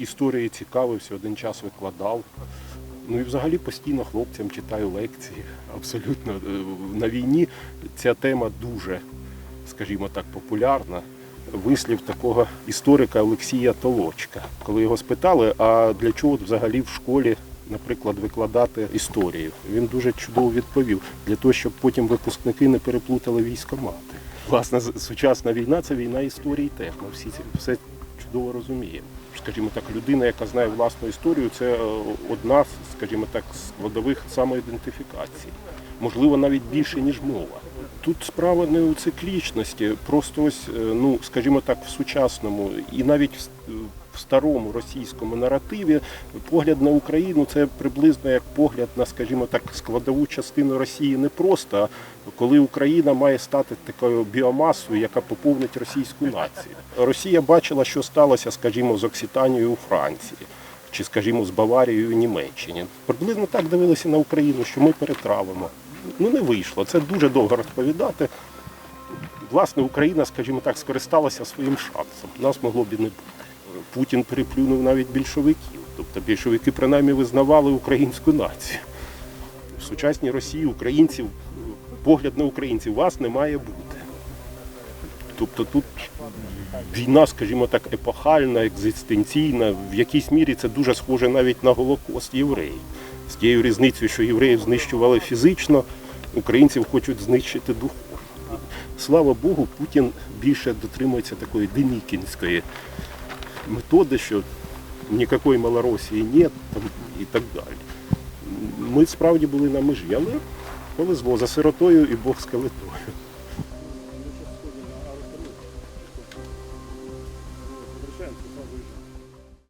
історією цікавився, один час викладав. Ну і взагалі постійно хлопцям читаю лекції. Абсолютно Е, на війні ця тема дуже, скажімо так, популярна. Вислів такого історика Олексія Толочка, коли його спитали, а для чого взагалі в школі, наприклад, викладати історію? Він дуже чудово відповів: для того, щоб потім випускники не переплутали військомати. Власне, сучасна війна це війна історії теж. Ми всі все чудово розуміємо. Скажімо так, людина, яка знає власну історію, це е, одна, скажімо так, складових самоідентифікації. Можливо, навіть більше, ніж мова. Тут справа не у циклічності, просто ось, е, ну, скажімо так, в сучасному і навіть в старому російському наративі погляд на Україну це приблизно як погляд на, скажімо так, складову частину Росії не просто, коли Україна має стати такою біомасою, яка поповнить російську націю. Росія бачила, що сталося, скажімо, з Окситанією у Франції. Чи, скажімо, з Баварією у Німеччині. Приблизно так дивилися на Україну, що ми перетравимо. Ну не вийшло. Це дуже довго розповідати. Власне, Україна, скажімо так, скористалася своїм шансом. Нас могло б і не бути. Путін переплюнув навіть більшовиків. Тобто більшовики принаймні визнавали українську націю. В сучасній Росії українців, погляд на українців вас не має бути. Тобто тут війна, скажімо так, епохальна, екзистенційна. В якійсь мірі це дуже схоже навіть на Голокост євреїв. З тією різницею, що євреїв знищували фізично, українців хочуть знищити духовно. Слава Богу, Путін більше дотримується такої денікінської методи, що ніякої Малоросії нет там, і так далі. Ми справді були на межі, але повезло за сиротою і Бог з калитою. Возвращаемся, сразу.